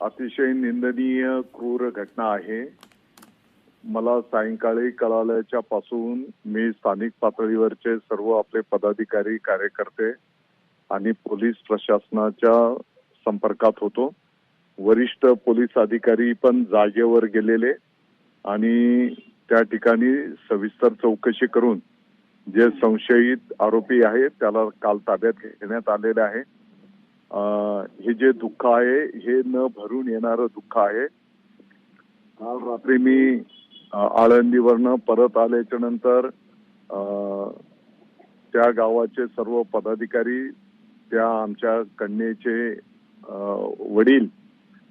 अतिशय निंदनीय क्रूर घटना आहे. मला सायंकाळी कळाल्याच्या पासून मी स्थानिक पातळीवरचे सर्व आपले पदाधिकारी कार्यकर्ते आणि पोलीस प्रशासनाच्या संपर्कात होतो. वरिष्ठ पोलीस अधिकारी पण जागेवर गेलेले आणि त्या ठिकाणी सविस्तर चौकशी करून जे संशयित आरोपी आहेत त्याला काल ताब्यात घेण्यात आलेले आहे. हे जे दुःख आहे हे न भरून येणारं दुःख आहे. काल रात्री मी आळंदीवरनं परत आल्याच्यानंतर त्या गावाचे सर्व पदाधिकारी त्या आमच्या कन्येचे वडील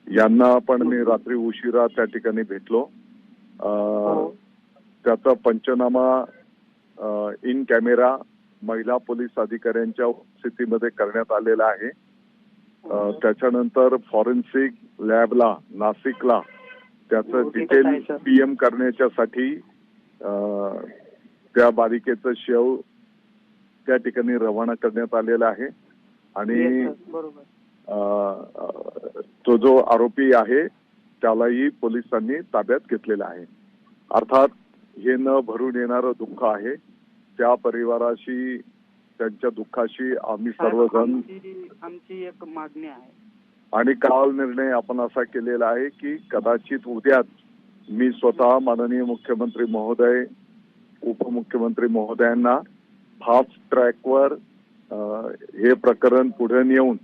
यांना पण मी रात्री उशिरा त्या ठिकाणी भेटलो. त्याचा पंचनामा इन कॅमेरा महिला पोलीस अधिकाऱ्यांच्या स्थितीमध्ये करण्यात आलेला आहे. त्याच्यानंतर फॉरेन्सिक लॅबला नाशिकला त्याचं डिटेल. पीएम करण्याच्यासाठी त्या बालिकेचं शव त्या ठिकाणी रवाना करण्यात आलेलं आहे. आणि तो जो आरोपी आहे त्यालाही पोलिसांनी ताब्यात घेतलेला आहे. अर्थात हे न भरून येणारं दुःख आहे. त्या परिवाराशी त्यांच्या दुःखाशी आम्ही सर्वजण आमची एक मागणी आहे. आणि काल निर्णय आपण असा केलेला आहे की कदाचित उद्याच मी स्वतः माननीय मुख्यमंत्री महोदय उपमुख्यमंत्री महोदयांना फास्ट ट्रॅकवर हे प्रकरण पुढे नेऊन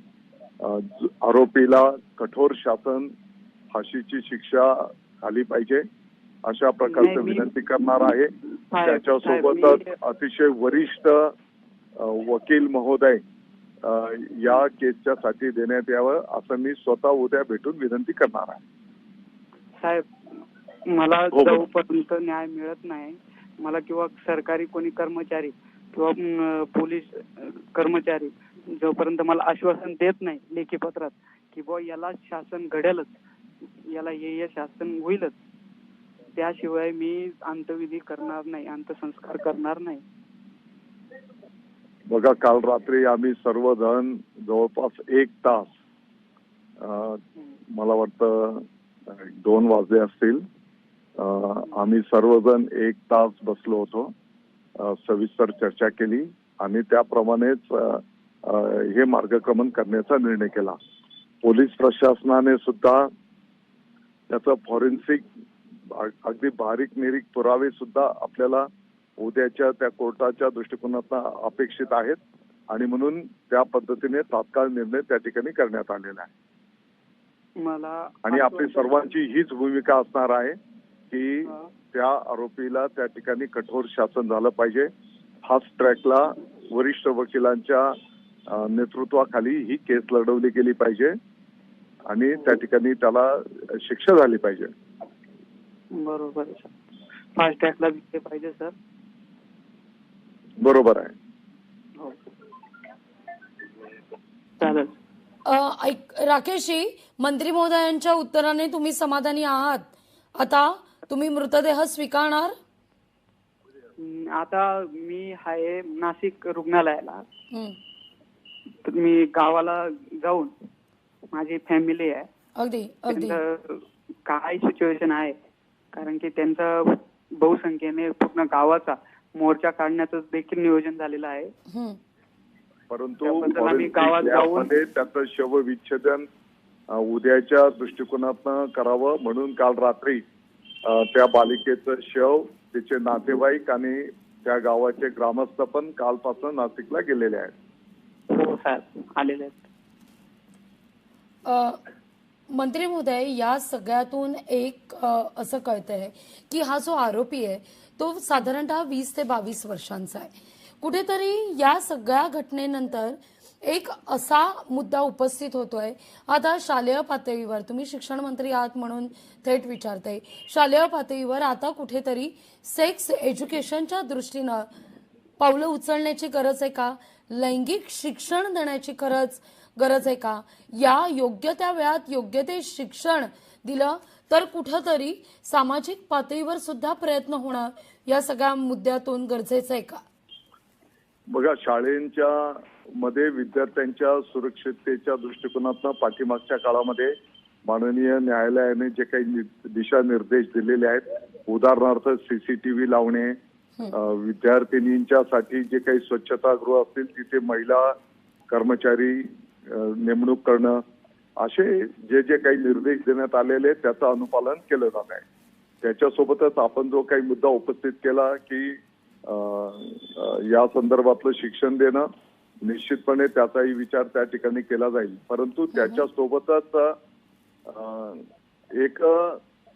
आरोपीला कठोर शासन फाशीची शिक्षा झाली पाहिजे अशा प्रकारची विनंती करणार आहे. त्याच्यासोबतच अतिशय वरिष्ठ वकील महोदय या केसच्या साठी देण्यात यावं असं मी स्वतः उद्या भेटून विनंती करणार आहे. साहेब मला हो, बोला. जोपर्यंत न्याय मिळत नाही. मला किंवा सरकारी कोणी कर्मचारी किंवा पोलीस कर्मचारी जोपर्यंत मला आश्वासन देत नाही लेखी पत्रात की बुवा याला शासन घडेलच याला हे हे शासन होईलच त्याशिवाय मी अंतविधी करणार नाही अंत्यसंस्कार करणार नाही. बघा काल रात्री आम्ही सर्वजण जवळपास एक तास मला वाटतं दोन वाजले असतील. आम्ही सर्वजण एक तास बसलो होतो. सविस्तर चर्चा केली. आणि त्याप्रमाणेच हे मार्गक्रमण करण्याचा निर्णय केला. पोलीस प्रशासनाने सुद्धा त्याचं फॉरेन्सिक अगदी बारीक निरीक पुरावे सुद्धा आपल्याला उद्याच्या त्या कोर्टाच्या दृष्टिकोनातून अपेक्षित आहेत आणि म्हणून त्या पद्धतीने तात्काळ निर्णय त्या ठिकाणी करण्यात आलेला आहे. मला आणि आपली सर्वांची हीच भूमिका असणार आहे की. त्या आरोपीला त्या ठिकाणी कठोर शासन झालं पाहिजे. फास्ट ट्रॅकला वरिष्ठ वकिलांच्या नेतृत्वाखाली ही केस लढवली गेली पाहिजे आणि त्या ठिकाणी त्याला शिक्षा झाली पाहिजे. बरोबर फास्ट दिले पाहिजे सर. बरोबर आहे. हो. चालेल. अ, ऐक राकेशजी मंत्री महोदयांच्या उत्तराने तुम्ही समाधानी आहात. आता तुम्ही मृतदेह स्वीकारणार? हम्म, आता मी आहे नाशिक रुग्णालयाला. हं, तर मी गावाला जाऊन माझी फॅमिली आहे. अगदी अगदी. त्यांचं काय सिच्युएशन आहे? कारण की त्यांचं बहुसंख्येने पूर्ण गावाचा मोर्चा काढण्याचं देखील नियोजन झालेलं आहे. हं, परंतु आम्ही गावात जाऊन- त्याचं शवविच्छेदन उद्याच्या दृष्टिकोनातनं करावं म्हणून काल रात्री त्या बालिकेचं शव तिचे नातेवाईक आणि त्या गावाचे ग्रामस्थ पण कालपासून नाशिकला गेलेले आहेत. हो साहेब. आलेले आहेत. अ, मंत्री महोदय या सगळ्यातून एक अ, असं कळतंय की हा जो आरोपी आहे तो साधारणतः वीस ते बावीस वर्षांचा आहे. कुठेतरी या सगळ्या घटनेनंतर एक असा मुद्दा उपस्थित होतोय. आता शालेय पातळीवर तुम्ही शिक्षण मंत्री आहात म्हणून थेट विचारते शालेय पातळीवर आता कुठेतरी सेक्स एज्युकेशनच्या दृष्टीनं पावलं उचलण्याची गरज आहे का? लैंगिक शिक्षण देण्याची खरंच गरज आहे का? या योग्य त्या वेळात योग्य ते शिक्षण दिलं तर कुठंतरी सामाजिक पातळीवर सुद्धा प्रयत्न होणं या सगळ्या मुद्द्यातून गरजेचं आहे का? बघा शाळेच्या मध्ये विद्यार्थ्यांच्या सुरक्षिततेच्या दृष्टिकोनातून पाठीमागच्या काळामध्ये माननीय न्यायालयाने जे काही दिशानिर्देश दिलेले आहेत उदाहरणार्थ सीसीटीव्ही लावणे विद्यार्थिनींच्यासाठी जे काही स्वच्छतागृह असतील तिथे महिला कर्मचारी नेमणूक करणं असे जे जे काही निर्देश देण्यात आलेले त्याचं अनुपालन केलं जात आहे. त्याच्यासोबतच आपण जो काही मुद्दा उपस्थित केला की या संदर्भातलं शिक्षण देणं निश्चितपणे त्याचाही विचार त्या ठिकाणी केला जाईल. परंतु त्याच्यासोबतच एक